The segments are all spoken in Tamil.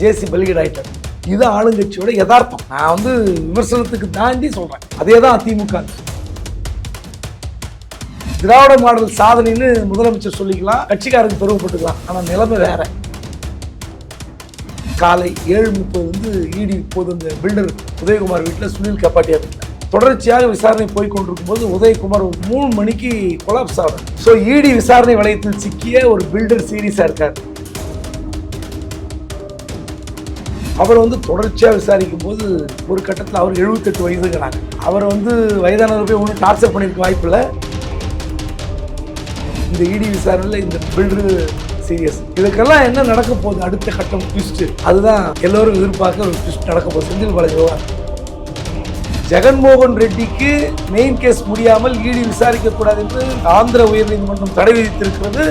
ஜேசி பலிகட் ஆயிட்டார் இது ஆளுங்கட்சியோட யதார்த்தம். நான் வந்து விமர்சனத்துக்கு தாண்டி சொல்கிறேன் அதே தான் அதிமுக திராவிட மாடல் சாதனைன்னு முதலமைச்சர் சொல்லிக்கலாம் கட்சிக்காரருக்கு பெருமைப்பட்டுக்கலாம் ஆனால் நிலைமை வேற. காலை ஏழு முப்பது வந்து இடி இப்போது இந்த பில்டர் உதயகுமார் வீட்டில் சுனில் கப்பாட்டியா தொடர்ச்சியாக விசாரணை போய் கொண்டிருக்கும் போது உதயகுமார் ஒரு மூணு மணிக்கு கொலாப்ஸ் ஆகும் ஸோ இடி விசாரணை வளையத்தில் சிக்கிய ஒரு பில்டர் சீரியஸாக இருக்கார். அவர் வந்து தொடர்ச்சியாக விசாரிக்கும் போது ஒரு கட்டத்தில் அவர் எழுபத்தெட்டு வயதுங்கிறாங்க. அவர் வந்து வயதானவர் போய் ஒன்றும் டார்ச்சர் பண்ணியிருக்க வாய்ப்பில்லை இந்த இடி விசாரணையில் இந்த பில்டரு சீரியஸ் இதுக்கெல்லாம் என்ன நடக்க போகுது? அடுத்த கட்டம் ட்விஸ்ட் அதுதான் எல்லோரும் எதிர்பார்க்க ஒரு ட்விஸ்ட் நடக்க போகுது. செந்தில் பாலாஜி விவகாரம். ஜெகன்மோகன் ரெட்டிக்கு மெயின் கேஸ் முடியாமல் இடி விசாரிக்கக்கூடாது என்று ஆந்திர உயர்நீதிமன்றம் தடை விதித்திருக்கிறது.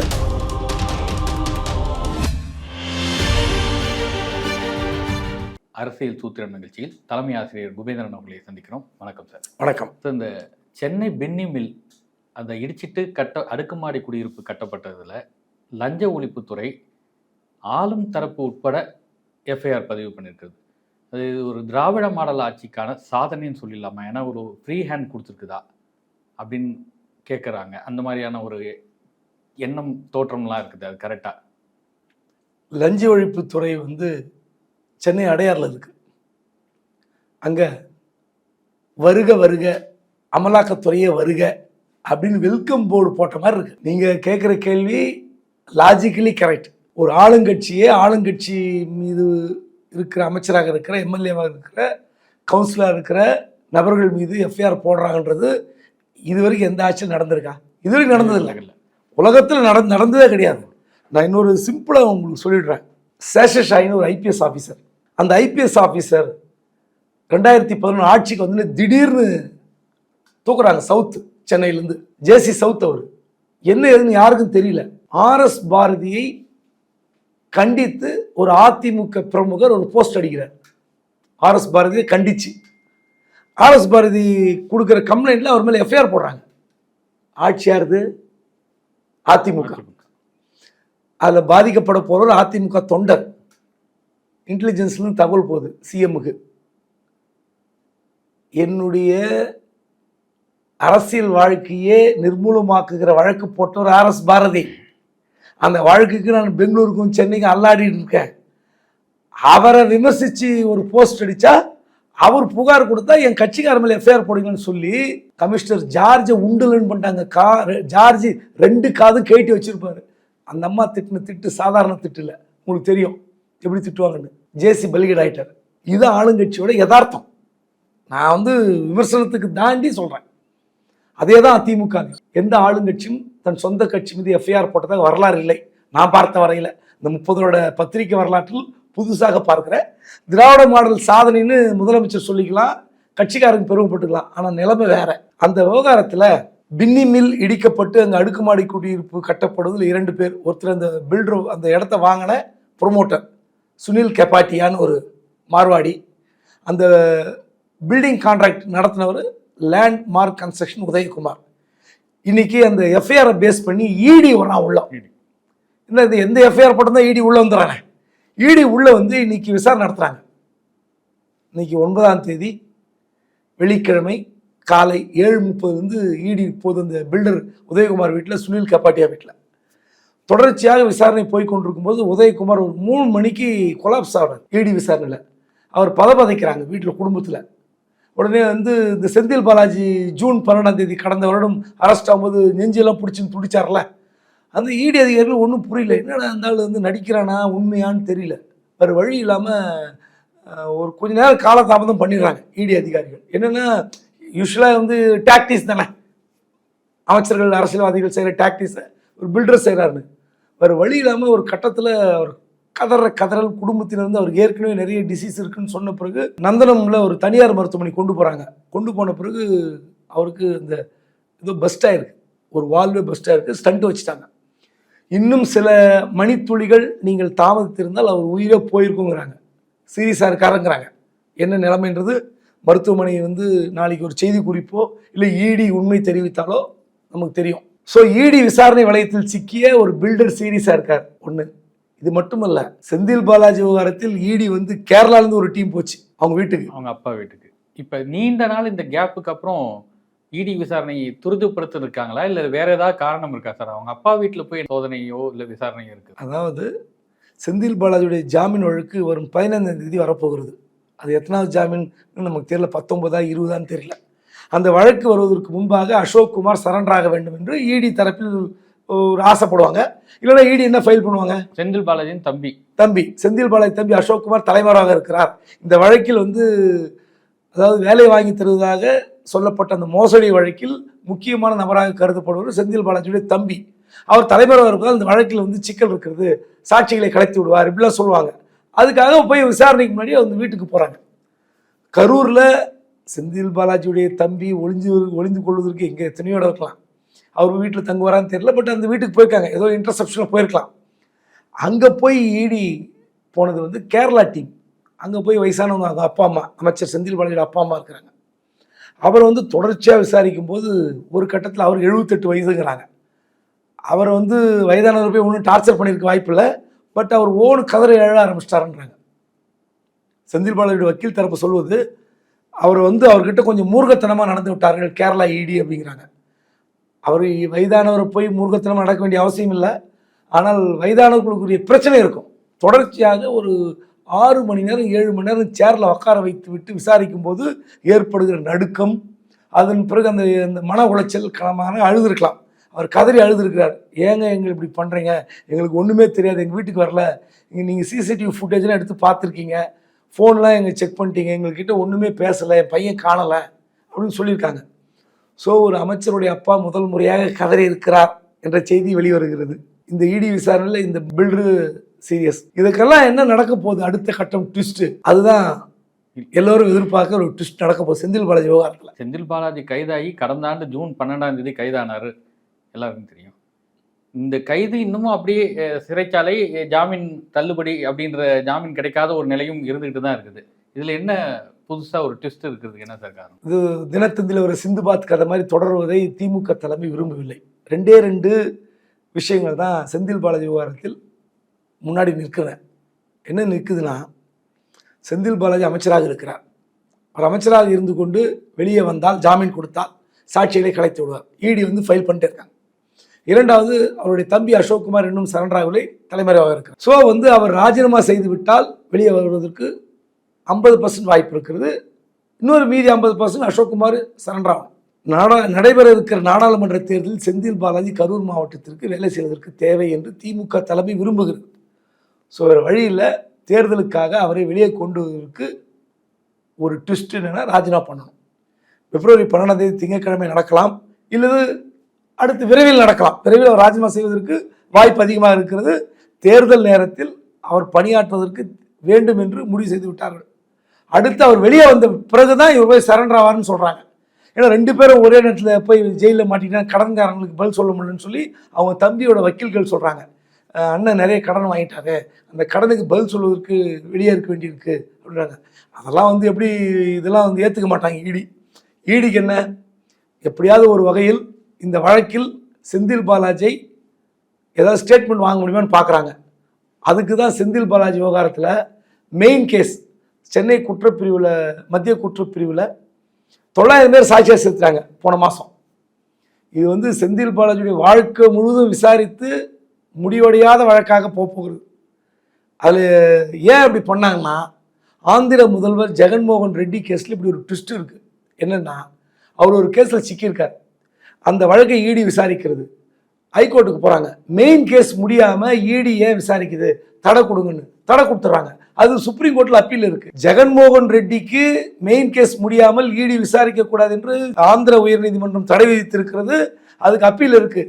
அரசியல் சூத்திரம் நிகழ்ச்சியில் தலைமை ஆசிரியர் குபேந்திரன் அவர்களை சந்திக்கிறோம். வணக்கம் சார். வணக்கம். சார் இந்த சென்னை பென்னி மில் அந்த இடிச்சிட்டு கட்ட அடுக்குமாடி குடியிருப்பு கட்டப்பட்டதில் லஞ்ச ஒழிப்புத்துறை ஆளும் தரப்பு உட்பட எஃப்ஐஆர் பதிவு பண்ணியிருக்குது அது ஒரு திராவிட மாடல் ஆட்சிக்கான சாதனைன்னு சொல்லிடலாமா? ஏன்னா ஒரு ஃப்ரீ ஹேண்ட் கொடுத்துருக்குதா? அப்படின்னு கேட்குறாங்க அந்த மாதிரியான ஒரு எண்ணம் தோற்றம்லாம் இருக்குது அது கரெக்டாக லஞ்ச ஒழிப்புத்துறை வந்து சென்னை அடையாறில் இருக்கு. அங்கே வருக வருக அமலாக்கத்துறையே வருக அப்படின்னு வெல்கம் போர்டு போட்ட மாதிரி இருக்கு. நீங்கள் கேட்குற கேள்வி லாஜிக்கலி கரெக்ட் ஒரு ஆளுங்கட்சியே ஆளுங்கட்சி மீது இருக்கிற அமைச்சராக இருக்கிற எம்எல்ஏவாக இருக்கிற கவுன்சிலராக இருக்கிற நபர்கள் மீது எஃப்ஐஆர் போடுறாங்கன்றது இதுவரைக்கும் எந்த ஆட்சியும் நடந்திருக்கா? இதுவரைக்கும் நடந்ததில்லை உலகத்தில் நட நடந்ததே கிடையாது. நான் இன்னொரு சிம்பிளாக உங்களுக்கு சொல்லிடுறேன். சேஷஷாயின்னு ஒரு ஐபிஎஸ் ஆஃபீஸர் அந்த ஐபிஎஸ் ஆஃபீஸர் ரெண்டாயிரத்தி பதினொன்று ஆட்சிக்கு வந்து திடீர்னு தூக்குறாங்க சவுத் சென்னையிலேருந்து. ஜேசி சவுத் அவர். என்ன ஏதுன்னு யாருக்கும் தெரியல. ஆர்எஸ் பாரதியை கண்டித்து ஒரு அதிமுக பிரமுகர் ஒரு போஸ்ட் அடிக்கிறார். ஆர்எஸ் பாரதியை கண்டிச்சு. ஆர்எஸ் பாரதி கொடுக்குற கம்ப்ளைண்ட்ல அவர் மேலே எஃப்ஐஆர் போடுறாங்க. ஆட்சி யாருது? அதிமுக. அதில் பாதிக்கப்பட போகிறவர் அதிமுக தொண்டர். இன்டெலிஜென்ஸ்லேருந்து தகவல் போகுது சிஎம்முக்கு என்னுடைய அரசியல் வாழ்க்கையே நிர்மூலமாக்குகிற வழக்கு போட்டவர் ஆர்எஸ் பாரதி. அந்த வழக்குக்கு நான் பெங்களூருக்கும் சென்னைக்கும் அல்லாடிட்டு இருக்கேன். அவரை விமர்சித்து ஒரு போஸ்ட் அடித்தா அவர் புகார் கொடுத்தா என் கட்சிக்கார மேலே எஃப்ஐஆர் போடுங்கன்னு சொல்லி கமிஷனர் ஜார்ஜை உண்டுலன்னு பண்ணிட்டாங்க. கா ஜார்ஜ் ரெண்டு காதும் கேட்டி வச்சிருப்பாரு. அந்த அம்மா திட்டுன திட்டு சாதாரண திட்டு இல்லை. உங்களுக்கு தெரியும். எப்படி திட்டுவாங்கன்னு? ஜேசி பலிகட் ஆகிட்டார் இது ஆளுங்கட்சியோட யதார்த்தம். நான் வந்து விமர்சனத்துக்கு தாண்டி சொல்கிறேன் அதே தான் அதிமுக எந்த ஆளுங்கட்சியும் தன் சொந்த கட்சி மீது எஃப்ஐஆர் போட்டதாக வரலாறு இல்லை. நான் பார்த்த வரையில். இந்த முப்பதோட பத்திரிகை வரலாற்றில் புதுசாக பார்க்குறேன் திராவிட மாடல் சாதனைன்னு முதலமைச்சர் சொல்லிக்கலாம் கட்சிக்காரங்க பெருமைப்பட்டுக்கலாம் ஆனால் நிலைமை வேற. அந்த விவகாரத்தில் பின்னி மில் இடிக்கப்பட்டு அங்கே அடுக்குமாடி குடியிருப்பு கட்டப்படுவதில் இரண்டு பேர். ஒருத்தர் அந்த பில்டர் அந்த இடத்த வாங்கின ப்ரொமோட்டர் சுனில் கெப்பாட்டியான்னு ஒரு மார்வாடி அந்த பில்டிங் கான்ட்ராக்ட் நடத்தினவர் லேண்ட் மார்க் கன்ஸ்ட்ரக்ஷன் உதயகுமார். இன்னைக்கு அந்த எஃப்ஐஆரை பேஸ் பண்ணி இடி வரான் உள்ள. இல்லை இது எந்த எஃப்ஐஆர் போட்டிருந்தா இடி உள்ள வந்துடுறானே? இடி உள்ள வந்து இன்னைக்கு விசாரணை நடத்துகிறாங்க இன்னைக்கு ஒன்பதாம் தேதி வெள்ளிக்கிழமை காலை ஏழு முப்பதுலேருந்து இடி இப்போது அந்த பில்டர் உதயகுமார் வீட்டில் சுனில் கப்பாட்டியா வீட்டில். தொடர்ச்சியாக விசாரணை போய் கொண்டிருக்கும் போது உதயகுமார் ஒரு மூணு மணிக்கு கொலாப்ஸ் ஆகிறார் இடி விசாரணையில். அவர் பதபதைக்கிறாங்க வீட்டில் குடும்பத்தில். உடனே வந்து இந்த செந்தில் பாலாஜி ஜூன் பன்னெண்டாம் தேதி கடந்த வருடம் அரெஸ்ட் ஆகும்போது நெஞ்செல்லாம் பிடிச்சின்னு துடிச்சார்ல. அந்த இடி அதிகாரிகள் ஒன்றும் புரியல. என்னடா அந்த வந்து நடிக்கிறானா உண்மையான்னு தெரியல. வேறு வழி இல்லாமல் ஒரு கொஞ்ச நேரம் காலதாமதம் பண்ணிடுறாங்க இடி அதிகாரிகள். என்னென்னா யூஸ்வலாக வந்து டாக்டிஸ் தானே. அமைச்சர்கள் அரசியல்வாதிகள் செய்கிற டாக்டிஸை ஒரு பில்டர் செய்கிறாருன்னு வேறு வழி இல்லாமல் ஒரு கட்டத்தில் அவர் கதற கதறல் குடும்பத்திலிருந்து அவருக்கு ஏற்கனவே நிறைய டிசீஸ் இருக்குன்னு சொன்ன பிறகு நந்தனமில் ஒரு தனியார் மருத்துவமனை கொண்டு போகிறாங்க கொண்டு போன பிறகு அவருக்கு இந்த இது பெஸ்ட்டாக இருக்குது ஒரு வால்வே பெஸ்ட்டாக இருக்குது ஸ்டண்ட் வச்சுட்டாங்க. இன்னும் சில மணித்துளிகள் நீங்கள் தாமதித்திருந்தால் அவர் உயிரே போயிருக்குங்கிறாங்க. சீரியஸாக இருக்காருங்கிறாங்க. என்ன நிலைமைன்றது மருத்துவமனை வந்து நாளைக்கு ஒரு செய்தி குறிப்போ இல்லை இடி உண்மை தெரிவித்தாலோ நமக்கு தெரியும். ஸோ இடி விசாரணை வளையத்தில் சிக்கிய ஒரு பில்டர் சீரியஸாக இருக்கார். ஒன்று இது மட்டுமல்ல செந்தில் பாலாஜி விவகாரத்தில் இடி வந்து கேரளாலேருந்து ஒரு டீம் போச்சு அவங்க வீட்டுக்கு. அவங்க அப்பா வீட்டுக்கு. இப்போ நீண்ட நாள் இந்த கேப்புக்கு அப்புறம் இடி விசாரணை துரிதப்படுத்த இருக்காங்களா இல்லை வேற ஏதாவது காரணம் இருக்கா சார்? அவங்க அப்பா வீட்டில் போய் சோதனையோ இல்லை விசாரணையோ இருக்கு? அதாவது செந்தில் பாலாஜியுடைய ஜாமீன் வழக்கு வரும் பதினைந்தாம் தேதி வரப்போகிறது. அது எத்தனாவது ஜாமீன் நமக்கு தெரியல பத்தொன்பதா இருபதான்னு தெரியல. அந்த வழக்கு வருவதற்கு முன்பாக அசோக் குமார் சரண்டர் ஆக வேண்டும் என்று இடி தரப்பில் ஒரு ஆசைப்படுவாங்க. இல்லைன்னா இடி என்ன ஃபைல் பண்ணுவாங்க? செந்தில் பாலாஜியின் தம்பி. தம்பி. செந்தில் பாலாஜி தம்பி அசோக் குமார் தலைவராக இருக்கிறார். இந்த வழக்கில் வந்து அதாவது வேலை வாங்கி தருவதாக சொல்லப்பட்ட அந்த மோசடி வழக்கில் முக்கியமான நபராக கருதப்படுவர் செந்தில் பாலாஜியுடைய தம்பி. அவர் தலைவராக இருப்பதால் இந்த வழக்கில் வந்து சிக்கல் இருக்கிறது. சாட்சிகளை கலைத்து விடுவார் இப்படிலாம் சொல்லுவாங்க. அதுக்காக போய் விசாரணைக்கு முன்னாடி அவங்க வீட்டுக்கு போகிறாங்க கரூரில் செந்தில் பாலாஜியுடைய தம்பி ஒளிஞ்சு ஒளிந்து கொள்வதற்கு எங்கே எத்தனையோ இருக்கலாம். அவர் வீட்டில் தங்குவாரான்னு தெரியல பட் அந்த வீட்டுக்கு போயிருக்காங்க. ஏதோ இன்டர்செப்ஷனில் போயிருக்கலாம். அங்கே போய் ஈடி போனது வந்து கேரளா டீம் அங்கே போய் வயசானவங்க அவங்க அப்பா அம்மா அமைச்சர் செந்தில் பாலாஜியோட அப்பா அம்மா இருக்கிறாங்க. அவரை வந்து தொடர்ச்சியாக விசாரிக்கும் போது ஒரு கட்டத்தில் அவர் எழுபத்தெட்டு வயதுங்கிறாங்க. அவரை வந்து வயதானவர் போய் ஒன்றும் டார்ச்சர் பண்ணியிருக்க வாய்ப்பில்லை பட் அவர் ஓன் கதரை எழ ஆரம்பிச்சிட்டாருன்றாங்க. செந்தில் பாலாஜியோட வக்கீல் தரப்பு சொல்வது அவர் வந்து அவர்கிட்ட கொஞ்சம் மூர்க்கத்தனமாக நடந்து விட்டார்கள் கேரளா இடி அப்படிங்கிறாங்க. அவர் வயதானவர் போய் மூர்க்கத்தனமாக நடக்க வேண்டிய அவசியம் இல்லை. ஆனால் வயதானவர்களுக்குரிய பிரச்சனை இருக்கும். தொடர்ச்சியாக ஒரு ஆறு மணி நேரம் ஏழு மணி நேரம் சேரில் உட்கார வைத்து விட்டு விசாரிக்கும் போது ஏற்படுகிற நடுக்கம் அதன் பிறகு அந்த அந்த மன உளைச்சல் களமான அழுதுருக்கலாம். அவர் கதறி அழுதுருக்கிறார். ஏங்க எங்களை இப்படி பண்ணுறீங்க எங்களுக்கு ஒன்றுமே தெரியாது. எங்கள் வீட்டுக்கு வரல. இங்கே நீங்கள் சிசிடிவி ஃபுட்டேஜ்லாம் எடுத்து பார்த்துருக்கீங்க. ஃபோன்லாம் எங்கள் செக் பண்ணிட்டீங்க? எங்கள்கிட்ட ஒன்றுமே பேசலை என் பையன் காணலை அப்படின்னு சொல்லியிருக்காங்க. ஸோ ஒரு அமைச்சருடைய அப்பா முதல் முறையாக கதறி இருக்கிறார் என்ற செய்தி வெளிவருகிறது. இந்த இடி விசாரணையில் இந்த பில்டரு சீரியஸ். இதுக்கெல்லாம் என்ன நடக்க போகுது? அடுத்த கட்டம் ட்விஸ்ட்டு அதுதான் எல்லோரும் எதிர்பார்க்க ஒரு ட்விஸ்ட் நடக்க போகுது. செந்தில் பாலாஜி விவகாரத்தில். செந்தில் பாலாஜி கைதாகி கடந்த ஆண்டு ஜூன் பன்னெண்டாம் தேதி கைதானாரு. எல்லாருக்கும் தெரியும். இந்த கைது இன்னமும் அப்படியே சிறைச்சாலை ஜாமீன் தள்ளுபடி அப்படின்ற ஜாமீன் கிடைக்காத ஒரு நிலையும் இருந்துகிட்டு தான் இருக்குது. இதில் என்ன புதுசாக ஒரு ட்விஸ்ட் இருக்குது? என்ன சார் காரணம்? இது தினத்தந்தியில் ஒரு சிந்து பாத் கதை மாதிரி தொடர்வதை திமுக தலைமை விரும்பவில்லை. ரெண்டே ரெண்டு விஷயங்கள் தான் செந்தில் பாலாஜி விவகாரத்தில் முன்னாடி நிற்கிறேன் என்ன நிற்குதுன்னா செந்தில் பாலாஜி அமைச்சராக இருக்கிறார். அவர் அமைச்சராக இருந்து கொண்டு வெளியே வந்தால் ஜாமீன் கொடுத்தால் சாட்சிகளை கலைத்து விடுவார். இடி வந்து ஃபைல் பண்ணிட்டு இருக்காங்க. இரண்டாவது அவருடைய தம்பி அசோக்குமார் இன்னும் சரண்டராகவில்லை தலைமறைவாக இருக்கிறார். ஸோ வந்து அவர் ராஜினாமா செய்து விட்டால் வெளியே வருவதற்கு ஐம்பது பர்சன்ட் வாய்ப்பு இருக்கிறது. இன்னொரு மீதி ஐம்பது பர்சன்ட் அசோக்குமார் சரண்டர் நாடா நடைபெற இருக்கிற நாடாளுமன்ற தேர்தலில் செந்தில் பாலாஜி கரூர் மாவட்டத்திற்கு வேலை செய்வதற்கு தேவை என்று திமுக தலைமை விரும்புகிறது. ஸோ வேறு வழியில் தேர்தலுக்காக அவரை வெளியே கொண்டு வருவதற்கு ஒரு ட்விஸ்ட் என்னென்னா ராஜினாமா பண்ணணும். பிப்ரவரி பன்னெண்டாம் தேதி திங்கட்கிழமை நடக்கலாம். இல்லது அடுத்து விரைவில் நடக்கலாம். விரைவில் அவர் ராஜினாமா செய்வதற்கு வாய்ப்பு அதிகமாக இருக்கிறது. தேர்தல் நேரத்தில் அவர் பணியாற்றுவதற்கு வேண்டும் என்று முடிவு செய்து விட்டார்கள். அடுத்து அவர் வெளியே வந்த பிறகு தான் இவர் போய் சரண்டர் ஆவார்னு சொல்கிறாங்க ஏன்னா ரெண்டு பேரும் ஒரே நேரத்தில் போய் ஜெயிலில் மாட்டிங்கன்னா கடன்காரங்களுக்கு பதில் சொல்ல முடியலன்னு சொல்லி அவங்க தம்பியோட வக்கீல்கள் சொல்கிறாங்க அண்ணன் நிறைய கடன் வாங்கிட்டாரு. அந்த கடனுக்கு பதில் சொல்வதற்கு வெளியே இருக்க வேண்டியிருக்கு. அப்படின்றாங்க. அதெல்லாம் வந்து எப்படி இதெல்லாம் வந்து ஏற்றுக்க மாட்டாங்க. ஈடி ஈடிக்கு என்ன? எப்படியாவது ஒரு வகையில் இந்த வழக்கில் செந்தில் பாலாஜியை ஏதாவது ஸ்டேட்மெண்ட் வாங்க முடியுமான்னு பார்க்குறாங்க. அதுக்கு தான் செந்தில் பாலாஜி விவகாரத்தில் மெயின் கேஸ் சென்னை குற்றப்பிரிவில் மத்திய குற்றப்பிரிவில் தொள்ளாயிரம் பேர் சாட்சியாக சேர்த்துறாங்க போன மாதம் இது வந்து செந்தில் பாலாஜியுடைய வாழ்க்கை முழுவதும் விசாரித்து முடிவடையாத வழக்காக போகிறது அதில் ஏன் அப்படி பண்ணாங்கன்னா ஆந்திர முதல்வர் ஜெகன்மோகன் ரெட்டி கேஸில் இப்படி ஒரு ட்விஸ்ட் இருக்குது என்னென்னா அவர் ஒரு கேஸில் சிக்கியிருக்கார். அந்த வழக்கை ஈடி விசாரிக்கிறது. ஹைகோர்ட்டுக்கு போகிறாங்க மெயின் கேஸ் முடியாமல் ஈடி ஏன் விசாரிக்குது? தடை கொடுங்கன்னு. தடை கொடுத்துட்றாங்க. அது சுப்ரீம் கோர்ட்டில் அப்பீல் இருக்கு. ஜெகன்மோகன் ரெட்டிக்கு மெயின் கேஸ் முடியாமல் ஈடி விசாரிக்க கூடாது என்று ஆந்திர உயர்நீதிமன்றம் தடை விதித்திருக்கிறது. அதுக்கு அப்பீல் இருக்கு.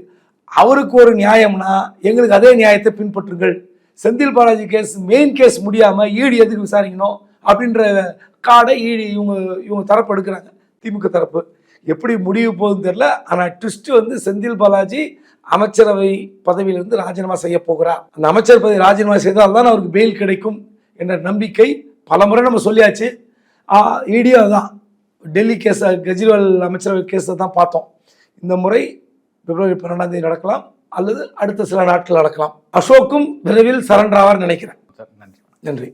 அவருக்கு ஒரு நியாயம்னா எங்களுக்கு அதே நியாயத்தை பின்பற்றுங்கள். Senthil Balaji case main case முடியாமல் ஈடி எதுக்கு விசாரிக்கணும்? அப்படின்ற கார்டை ஈடி இவங்க இவங்க தரப்பு எடுக்கிறாங்க. திமுக தரப்பு. எப்படி முடிவு போகுதுன்னு தெரியல. ஆனால் ட்விஸ்ட் வந்து செந்தில் பாலாஜி அமைச்சரவை பதவியிலிருந்து ராஜினாமா செய்ய போகிறார். அந்த அமைச்சர் பதவி ராஜினாமா செய்தால் தான் அவருக்கு பெயில் கிடைக்கும் என்ற நம்பிக்கை பல முறை நம்ம சொல்லியாச்சு. ஈடியோ தான். டெல்லி கேஸை கெஜ்ரிவால் அமைச்சரவை கேஸை தான் பார்த்தோம். இந்த முறை பிப்ரவரி பன்னெண்டாம் தேதி நடக்கலாம். அல்லது அடுத்த சில நாட்கள் நடக்கலாம். அசோக்கும் விரைவில் சரண்டர் ஆவார்னு நினைக்கிறேன். நன்றி. நன்றி.